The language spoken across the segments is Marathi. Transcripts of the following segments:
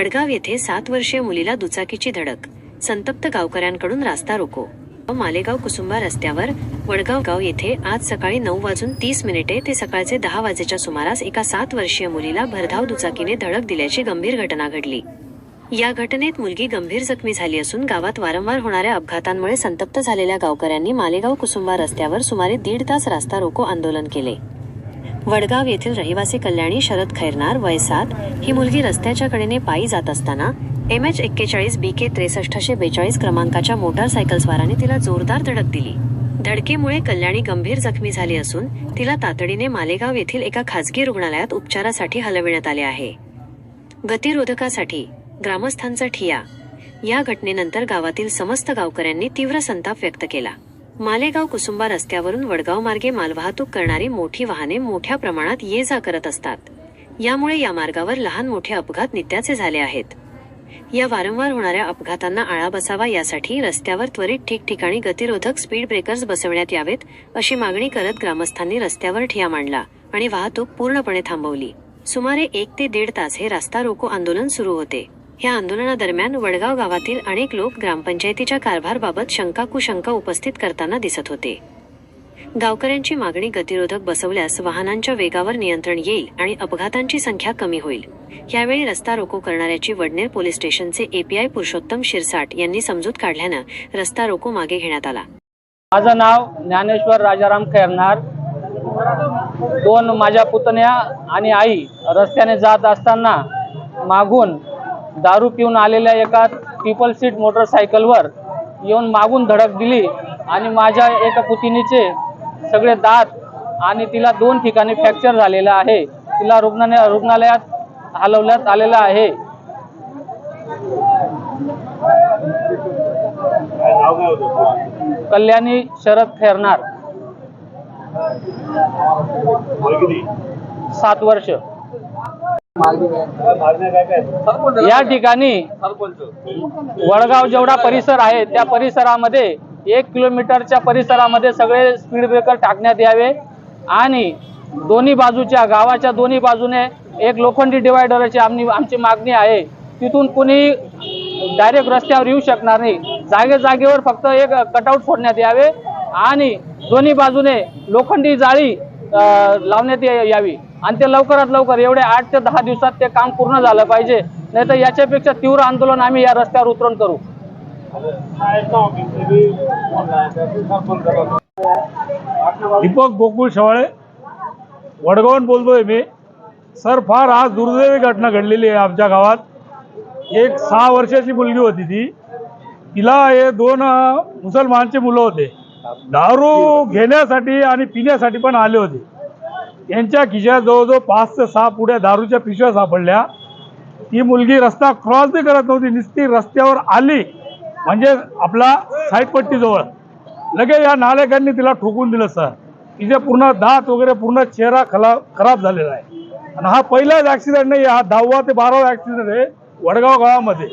वडगाव येथे सात वर्षीय मुलीला दुचाकीची धडक. संतप्त गावकऱ्यांकडून रास्ता रोको. मालेगाव कुसुंबा रस्त्यावर वडगाव गाव येथे आज सकाळी नऊ वाजून तीस मिनिटे ते सकाळचे दहा वाजेच्या सुमारास एका सात वर्षीय मुलीला भरधाव दुचाकीने धडक दिल्याची गंभीर घटना घडली. या घटनेत मुलगी गंभीर जखमी झाली असून गावात वारंवार होणाऱ्या अपघातांमुळे संतप्त झालेल्या गावकऱ्यांनी मालेगाव कुसुंबा रस्त्यावर सुमारे दीड तास रास्ता रोको आंदोलन केले. वडगाव येथील रहिवासी कल्याणी शरद खैरनार वय सात. ही मुलगी रस्त्याच्या कडेने पायी जात असताना एम एच एक्केचाळीस बी के त्रेसष्टशे बेचाळीस क्रमांकाच्या मोटारसायकलस्वाराने तिला जोरदार धडक दिली. धडकेमुळे कल्याणी गंभीर जखमी झाली असून तिला तातडीने मालेगाव येथील एका खासगी रुग्णालयात उपचारासाठी हलविण्यात आले आहे. गतिरोधकासाठी ग्रामस्थांचा ठिया. या घटनेनंतर गावातील समस्त गावकऱ्यांनी तीव्र संताप व्यक्त केला. मालेगाव कुसुंबा रस्त्यावरून वडगाव मार्गे मालवाहतूक करणारी मोठी वाहने मोठ्या प्रमाणात ये जा करत असतात. यामुळे या मार्गावर लहान मोठे अपघात नित्याचे झाले आहेत. या वारंवार होणाऱ्या अपघातांना आळा बसावा यासाठी रस्त्यावर त्वरित ठिकठिकाणी गतिरोधक स्पीड ब्रेकर्स बसवण्यात यावेत अशी मागणी करत ग्रामस्थांनी रस्त्यावर ठिया मांडला आणि वाहतूक पूर्णपणे थांबवली. सुमारे एक ते दीड तास हे रास्ता रोको आंदोलन सुरू होते. या आंदोलनादरम्यान वडगाव गावातील अनेक लोक ग्रामपंचायतीच्या कारभारबाबत शंका कुशंका उपस्थित करताना दिसत होते. गावकऱ्यांची मागणी गतिरोधक बसवल्यास वाहनांच्या वेगावर नियंत्रण येईल आणि अपघातांची संख्या कमी होईल. यावेळी रस्ता रोको करणाऱ्याची वडनेर पोलीस स्टेशनचे एपीआय पुरुषोत्तम शिरसाट यांनी समजूत काढल्यानं रस्ता रोको मागे घेण्यात आला. माझं नाव ज्ञानेश्वर राजाराम खैरनार. दोन माझ्या पुतण्या आणि आई रस्त्याने जात असताना मागून दारू पिऊन आलेल्या एका ट्रिपल सीट मोटरसायकलवर येऊन मागून धडक दिली आणि माझ्या एका पुतिनीचे सगळे दात आणि तिला दोन ठिकाणी फ्रॅक्चर झालेला आहे. तिला रुग्णालय रुग्णालयात हलवण्यात आलेलं आहे. कल्याणी शरद फेरणार. सात वर्ष. या ठिकाणी वडगाव जेवढा परिसर आहे त्या परिसरामध्ये एक किलोमीटरच्या परिसरामध्ये सगळे स्पीड ब्रेकर टाकण्यात यावे. आणि दोन्ही बाजूच्या गावाच्या दोन्ही बाजूने एक लोखंडी डिवायडरची आमची आमची मागणी आहे. तिथून कुणी डायरेक्ट रस्त्यावर येऊ शकणार नाही. जागे जागेवर फक्त एक कटआउट फोडण्यात यावे. आणि दोन्ही बाजूने लोखंडी जाळी लावण्यात या- यावी. आणि ते लवकरात लवकर एवढे आठ ते दहा दिवसात ते काम पूर्ण झालं पाहिजे. नाही तर याच्यापेक्षा तीव्र आंदोलन आम्ही या रस्त्यावर उतरून करू. दीपक गोकुळ शेवाळे वडगावून बोलतोय मी. सर फार आज दुर्दैवी घटना घडलेली आहे आमच्या गावात. एक सहा वर्षाची मुलगी होती ती. तिला हे दोन मुसलमानचे मुलं होते. दारू घेण्यासाठी आणि पिण्यासाठी पण आले होते. यांच्या खिशात जवळजवळ पाच ते सहा पुढ्या दारूच्या पिशव्या सापडल्या. ती मुलगी रस्ता क्रॉस बी करत नव्हती नुसती रस्त्यावर आली. म्हणजे आपला साईडपट्टीजवळ लगे या नालेकांनी तिला ठोकून दिलं सर तिचे पूर्ण दात वगैरे पूर्ण चेहरा खला खराब झालेला आहे. आणि हा पहिलाच ॲक्सिडेंट नाही हा दहावा ते बारावा ॲक्सिडेंट आहे वडगाव गावामध्ये.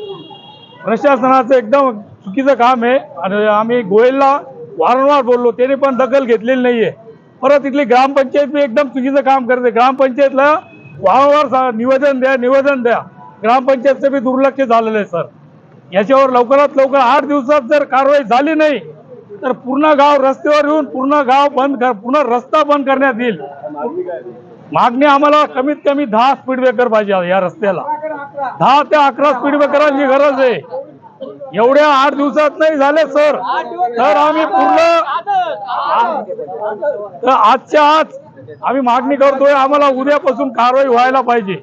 प्रशासनाचं एकदम चुकीचं काम आहे. आणि आम्ही गोयलला वारंवार बोललो त्याने पण दखल घेतलेली नाही आहे परत इथली ग्रामपंचायत मी एकदम चुकीचं काम करते. ग्रामपंचायतला वारंवार निवेदन द्या निवेदन द्या. ग्रामपंचायतचं बी दुर्लक्ष झालेलं आहे सर. याच्यावर लवकरात लवकर आठ दिवसात जर कारवाई झाली नाही तर पूर्ण गाव रस्त्यावर येऊन पूर्ण गाव बंद कर पूर्ण रस्ता बंद करण्यात येईल. मागणी आम्हाला कमीत कमी दहा स्पीड ब्रेकर पाहिजे या रस्त्याला. दहा ते अकरा स्पीड ब्रेकरांची गरज आहे. एवढ्या आठ दिवसात नाही झाले सर. तर आम्ही पूर्ण तर आजच्या आज आम्ही मागणी करतोय आम्हाला उद्यापासून कारवाई व्हायला पाहिजे.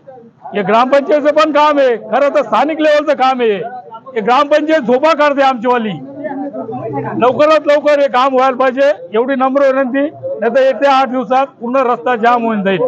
हे ग्रामपंचायतचं पण काम आहे. खरं तर स्थानिक लेवलचं काम आहे. हे ग्रामपंचायत झोपा काढते आमचीवाली. लवकरात लवकर हे काम व्हायला पाहिजे. एवढी नम्र विनंती. नाही तर येत्या आठ दिवसात पूर्ण रस्ता जाम होऊन जाईल.